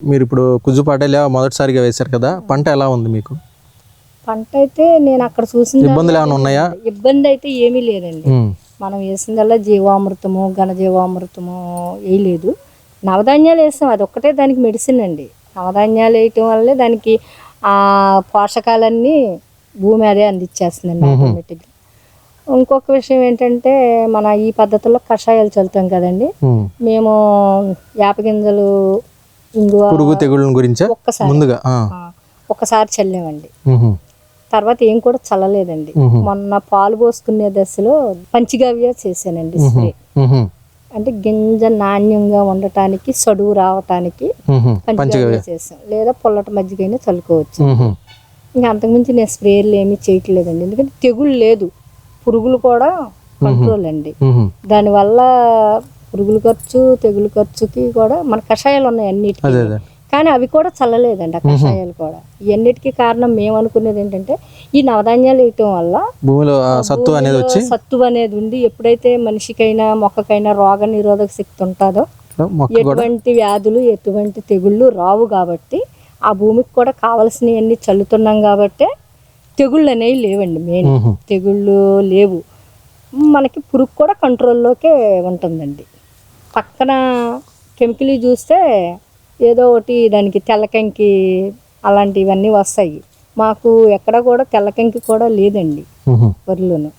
మీరు ఇప్పుడు కుజు పాటేలా మొదటిసారిగా వేశారు కదా? పంట ఎలా ఉంది మీకు? పంట అయితే నేను అక్కడ చూసిన ఇబ్బందులు ఏమైనా ఉన్నాయా? ఇబ్బంది అయితే ఏమీ లేదండి. మనం వేసిందల్లా జీవామృతము ఘనజీవామృతము వేయలేదు నవధాన్యాలు వేస్తాం. అది ఒక్కటే దానికి మెడిసిన్ అండి. నవధాన్యాలు వేయటం వల్లే దానికి ఆ పోషకాలన్నీ భూమి అదే అందించేస్తుందండి ఆటోమేటిక్గా ఇంకొక విషయం ఏంటంటే మన ఈ పద్ధతిలో కషాయాలు చల్లుతాం కదండి. మేము. యాపగింజలు ఇంగువ పురుగు తెగుళ్ళ గురించా? ముందుగా ఒక్కసారి చల్లామండి తర్వాత ఏం కూడా చల్లలేదండి. మొన్న పాలు పోసుకునే దశలో పంచిగవ్య చేశానండి స్ప్రే. అంటే గింజ నాణ్యంగా ఉండటానికి సడువు రావటానికి పంచగవ్య చేసాం లేదా పొల్లటి మజ్జిగైనా చల్లుకోవచ్చు. ఇంకా అంతకుమించి నేను స్ప్రేలు ఏమీ చేయట్లేదండి. ఎందుకంటే తెగులు లేదు. పురుగులు కూడా కంట్రోల్ అండి. దానివల్ల పురుగుల ఖర్చు తెగులు ఖర్చుకి కూడా మన కషాయాలు ఉన్నాయి అన్నిటికీ. కానీ అవి కూడా చల్లలేదండి ఆ కషాయాలు కూడా. ఇవన్నిటికీ కారణం మేము అనుకునేది ఏంటంటే ఈ నవధాన్యాలు వేయటం వల్ల భూమిలో సత్తు అనేది వచ్చి? సత్తు అనేది ఉండి ఎప్పుడైతే మనిషికైనా మొక్కకైనా రోగ నిరోధక శక్తి ఉంటుందో ఎటువంటి వ్యాధులు ఎటువంటి తెగుళ్ళు రావు కాబట్టి ఆ భూమికి కూడా కావలసినవన్నీ చల్లుతున్నాం కాబట్టి తెగుళ్ళు అనేవి లేవండి మెయిన్ తెగుళ్ళు లేవు. మనకి పురుగు కూడా కంట్రోల్లోకే ఉంటుందండి. పక్కన కెమికల్ చూస్తే ఏదో ఒకటి దానికి తెల్లకంకి అలాంటివన్నీ వస్తాయి. మాకు ఎక్కడ కూడా తెల్లకంకి కూడా లేదండి. వరిలోను.